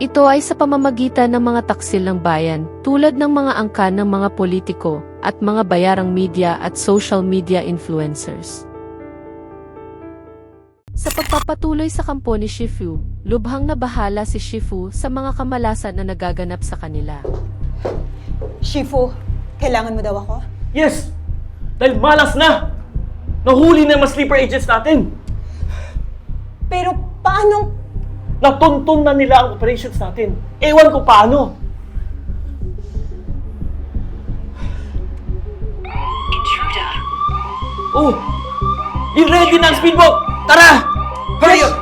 Ito ay sa pamamagitan ng mga taksil ng bayan tulad ng mga angkan ng mga politiko at mga bayarang media at social media influencers. Sa pagpapatuloy sa kampo ni Shifu, lubhang nabahala si Shifu sa mga kamalasan na nagaganap sa kanila. Shifu, kailangan mo daw ako? Yes! Dahil malas na! Nahuli na yung mga sleeper agents natin! Pero paano? Natuntun na nila ang operations natin. Ewan ko paano. Oh! I-ready na ang speedboat! Tara! Hurry up!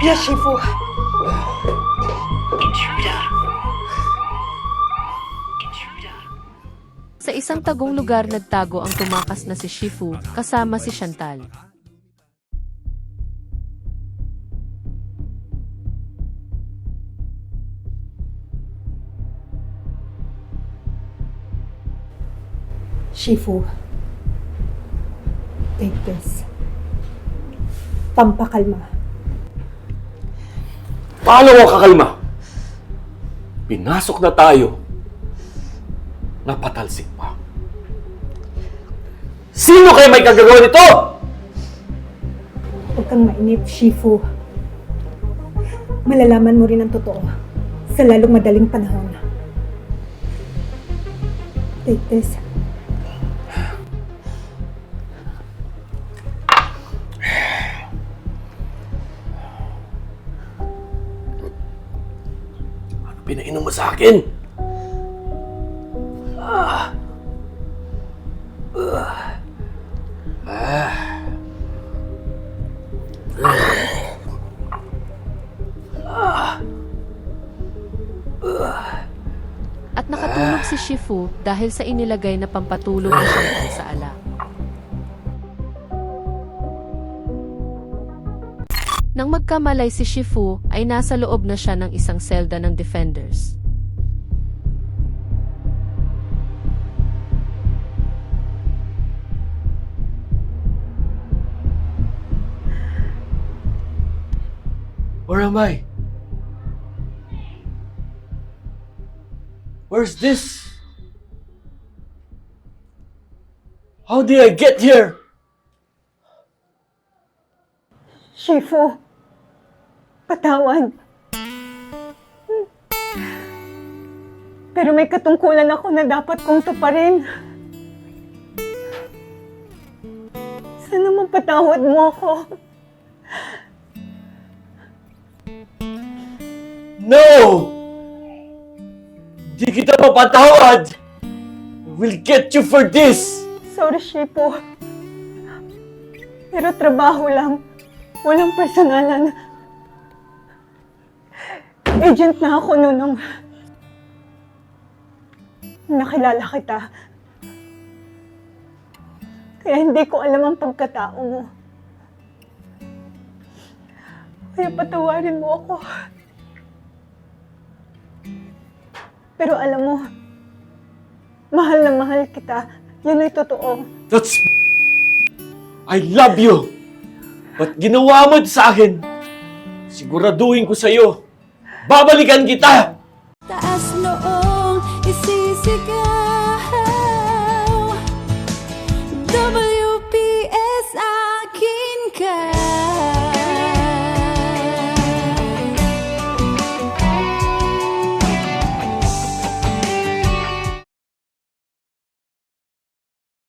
Yes, Shifu. Sa isang tagong lugar nagtago ang tumakas na si Shifu kasama si Chantal. Shifu. Take this. Pampakalma. Paano ako kakalma? Pinasok na tayo. Napatalsik pa. Sino kayo may kagagawa nito? Huwag kang mainip, Shifu. Malalaman mo rin ang totoo sa lalong madaling panahon. Take this. Pinainom mo sa akin? Ah. Ah. Ah. At nakatulog si Shifu dahil sa inilagay na pampatulog Chantal sa ala. Nang magkamalay si Shifu ay nasa loob na siya ng isang selda ng defenders. Where am I? Where's this? How did I get here? Shifu. Patawad. Pero may katungkulan ako na dapat kong tuparin. Sana mapatawad mo ako. No! Di kita mapatawad! We'll get you for this! Sorry, Shipo. Pero trabaho lang. Walang personalan. Agent na ako noon nung nakilala kita. Kaya hindi ko alam ang pagkatao mo. Kaya patawarin mo ako. Pero alam mo, mahal na mahal kita. Yun ay totoo. That's... I love you! But ginawa mo sa akin, siguraduhin ko sa'yo, babalikan kita!